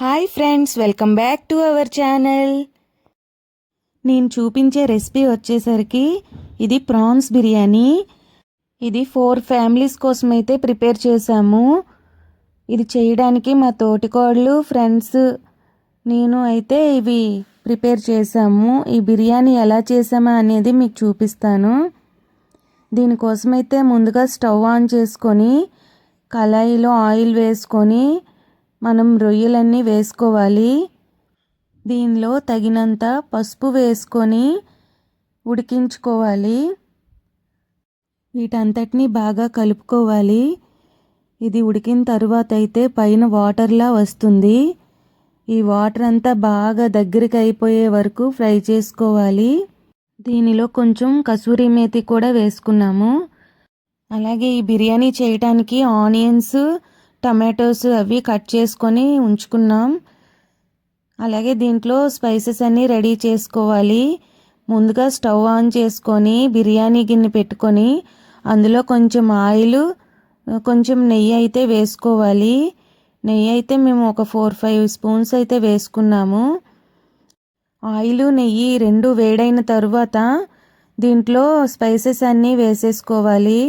Hi friends welcome back to our channel. నేను చూపించే recipe వచ్చేసరికి ఇది ప్రాన్స్ బిర్యానీ. ఇది ఫోర్ ఫ్యామిలీస్ కోసం అయితే ప్రిపేర్ చేశాము. ఇది చేయడానికి మా తోటికోళ్ళు ఫ్రెండ్స్ నేను అయితే ఇవి ప్రిపేర్ చేశాము. ఈ బిర్యానీ ఎలా చేసామా అనేది మీకు చూపిస్తాను. దీనికోసమైతే ముందుగా స్టవ్ ఆన్ చేసుకొని కళాయిలో ఆయిల్ వేసుకొని మనం రొయ్యలన్నీ వేసుకోవాలి. దీనిలో తగినంత పసుపు వేసుకొని ఉడికించుకోవాలి. వీటంతటిని బాగా కలుపుకోవాలి. ఇది ఉడికిన తర్వాత అయితే పైన వాటర్లా వస్తుంది. ఈ వాటర్ అంతా బాగా దగ్గరికి అయిపోయే వరకు ఫ్రై చేసుకోవాలి. దీనిలో కొంచెం కసూరి మేతి కూడా వేసుకున్నాము. అలాగే ఈ బిర్యానీ చేయటానికి ఆనియన్స్ టమాటోస్ అవి కట్ చేసుకొని ఉంచుకున్నాం. అలాగే దీంట్లో స్పైసెస్ అన్నీ రెడీ చేసుకోవాలి. ముందుగా స్టవ్ ఆన్ చేసుకొని బిర్యానీ గిన్నె పెట్టుకొని అందులో కొంచెం ఆయిల్ కొంచెం నెయ్యి అయితే వేసుకోవాలి. నెయ్యి అయితే మేము ఒక ఫోర్ ఫైవ్ స్పూన్స్ అయితే వేసుకున్నాము. ఆయిల్ నెయ్యి రెండు వేడైన తర్వాత దీంట్లో స్పైసెస్ అన్నీ వేసేసుకోవాలి.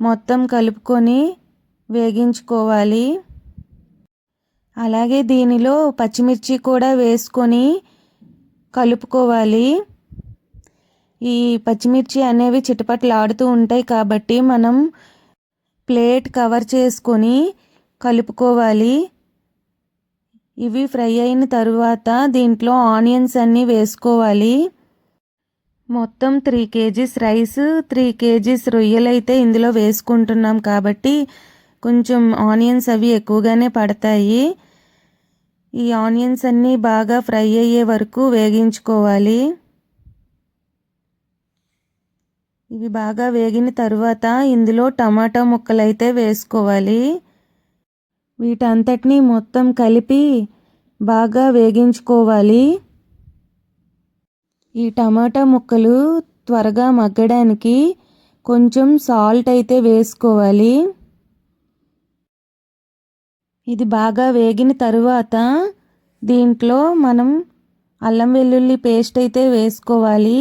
మొత్తం కలుపుకొని వేగించుకోవాలి. అలాగే దీనిలో పచ్చిమిర్చి కూడా వేసుకొని కలుపుకోవాలి. ఈ పచ్చిమిర్చి అనేవి చిటపట్లాడుతూ ఉంటాయి కాబట్టి మనం ప్లేట్ కవర్ చేసుకొని కలుపుకోవాలి. ఇవి ఫ్రై అయిన తరువాత దీంట్లో ఆనియన్స్ అన్నీ వేసుకోవాలి. మొత్తం three kgs rice three kgs రొయ్యలైతే ఇందులో వేసుకుంటున్నాం కాబట్టి కొంచెం ఆనియన్స్ అవి ఎక్కువగానే పడతాయి. ఈ ఆనియన్స్ అన్నీ బాగా ఫ్రై అయ్యే వరకు వేగించుకోవాలి. ఇవి బాగా వేగిన తర్వాత ఇందులో టమాటా ముక్కలు అయితే వేసుకోవాలి. వీటంతటిని మొత్తం కలిపి బాగా వేగించుకోవాలి. ఈ టమాటా ముక్కలు త్వరగా మగ్గడానికి కొంచెం సాల్ట్ అయితే వేసుకోవాలి. ఇది బాగా వేగిన తరువాత దీంట్లో మనం అల్లం వెల్లుల్లి పేస్ట్ అయితే వేసుకోవాలి.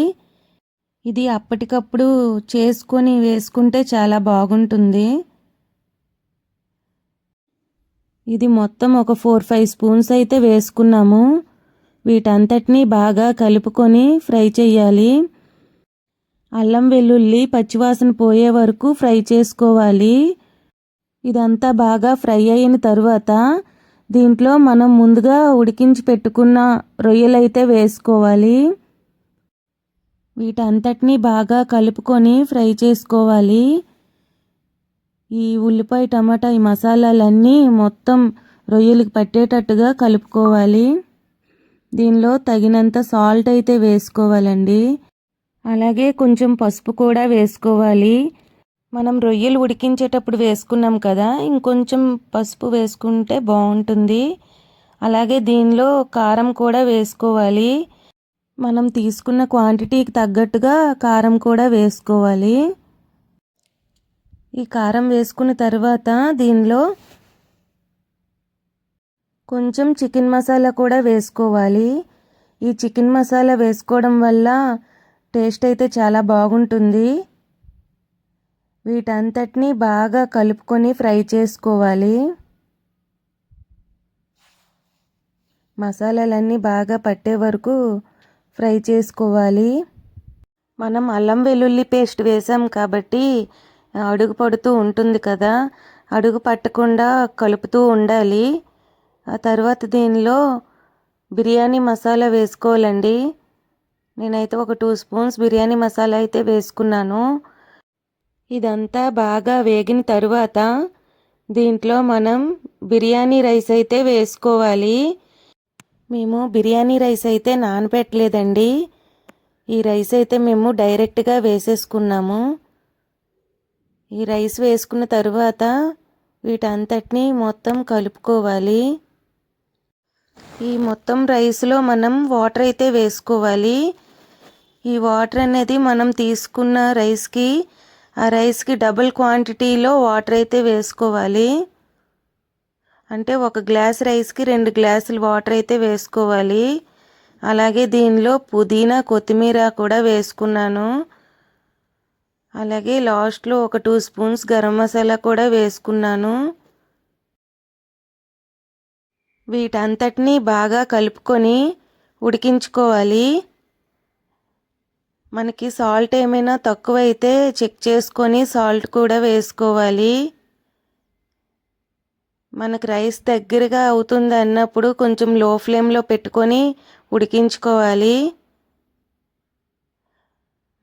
ఇది అప్పటికప్పుడు చేసుకొని వేసుకుంటే చాలా బాగుంటుంది. ఇది మొత్తం ఒక ఫోర్ ఫైవ్ స్పూన్స్ అయితే వేసుకున్నాము. వీటంతటినీ బాగా కలుపుకొని ఫ్రై చేయాలి. అల్లం వెల్లుల్లి పచ్చివాసన పోయే వరకు ఫ్రై చేసుకోవాలి. ఇదంతా బాగా ఫ్రై అయిన తర్వాత దీంట్లో మనం ముందుగా ఉడికించి పెట్టుకున్న రొయ్యలైతే వేసుకోవాలి. వీటంతటినీ బాగా కలుపుకొని ఫ్రై చేసుకోవాలి. ఈ ఉల్లిపాయ టమాటా ఈ మసాలాలన్నీ మొత్తం రొయ్యలకి పట్టేటట్టుగా కలుపుకోవాలి. దీనిలో తగినంత సాల్ట్ అయితే వేసుకోవాలండి. అలాగే కొంచెం పసుపు కూడా వేసుకోవాలి. మనం రొయ్యలు ఉడికించేటప్పుడు వేసుకున్నాం కదా ఇంకొంచెం పసుపు వేసుకుంటే బాగుంటుంది. అలాగే దీనిలో కారం కూడా వేసుకోవాలి. మనం తీసుకున్న క్వాంటిటీకి తగ్గట్టుగా కారం కూడా వేసుకోవాలి. ఈ కారం వేసుకున్న తర్వాత దీనిలో కొంచెం చికెన్ మసాలా కూడా వేసుకోవాలి. ఈ చికెన్ మసాలా వేసుకోవడం వల్ల టేస్ట్ అయితే చాలా బాగుంటుంది. వీటంతటిని బాగా కలుపుకొని ఫ్రై చేసుకోవాలి. మసాలాలన్నీ బాగా పట్టే వరకు ఫ్రై చేసుకోవాలి. మనం అల్లం వెల్లుల్లి పేస్ట్ వేసాం కాబట్టి అడుగు పడుతూ ఉంటుంది కదా అడుగు పట్టకుండా కలుపుతూ ఉండాలి. ఆ తర్వాత దీనిలో బిర్యానీ మసాలా వేసుకోవాలండి. నేనైతే ఒక టూ స్పూన్స్ బిర్యానీ మసాలా అయితే వేసుకున్నాను. ఇదంతా బాగా వేగిన తరువాత దీంట్లో మనం బిర్యానీ రైస్ అయితే వేసుకోవాలి. మేము బిర్యానీ రైస్ అయితే నానబెట్టలేదండి. ఈ రైస్ అయితే మేము డైరెక్ట్గా వేసేసుకున్నాము. ఈ రైస్ వేసుకున్న తరువాత వీటంతటిని మొత్తం కలుపుకోవాలి. ఈ మొత్తం రైస్లో మనం వాటర్ అయితే వేసుకోవాలి. ఈ వాటర్ అనేది మనం తీసుకున్న రైస్కి ఆ రైస్కి డబుల్ క్వాంటిటీలో వాటర్ అయితే వేసుకోవాలి. అంటే ఒక గ్లాస్ రైస్కి రెండు గ్లాసులు వాటర్ అయితే వేసుకోవాలి. అలాగే దీనిలో పుదీనా కొత్తిమీర కూడా వేసుకున్నాను. అలాగే లాస్ట్లో ఒక టూ స్పూన్స్ గరం మసాలా కూడా వేసుకున్నాను. వీటంతటినీ బాగా కలుపుకొని ఉడికించుకోవాలి. మనకి సాల్ట్ ఏమైనా తక్కువైతే చెక్ చేసుకొని సాల్ట్ కూడా వేసుకోవాలి. మనకు రైస్ దగ్గరగా అవుతుంది అన్నప్పుడు కొంచెం లో ఫ్లేమ్లో పెట్టుకొని ఉడికించుకోవాలి.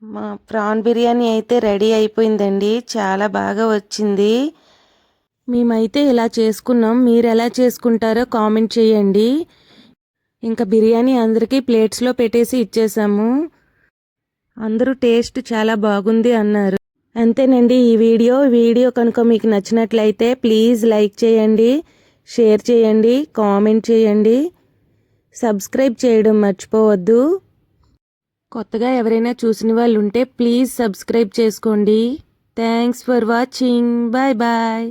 మా ప్రాన్ బిర్యానీ అయితే రెడీ అయిపోయిందండి. చాలా బాగా వచ్చింది. మేమైతే ఇలా చేసుకున్నాం. మీరు ఎలా చేసుకుంటారో కామెంట్ చేయండి. ఇంకా బిర్యానీ అందరికీ ప్లేట్స్లో పెట్టేసి ఇచ్చేసాము. అందరూ టేస్ట్ చాలా బాగుంది అన్నారు. అంతేనండి ఈ వీడియో. వీడియో కనుక మీకు నచ్చినట్లయితే ప్లీజ్ లైక్ చేయండి షేర్ చేయండి కామెంట్ చేయండి. సబ్స్క్రైబ్ చేయడం మర్చిపోవద్దు. కొత్తగా ఎవరైనా చూసిన వాళ్ళు ఉంటే ప్లీజ్ సబ్స్క్రైబ్ చేసుకోండి. Thanks for watching. Bye bye.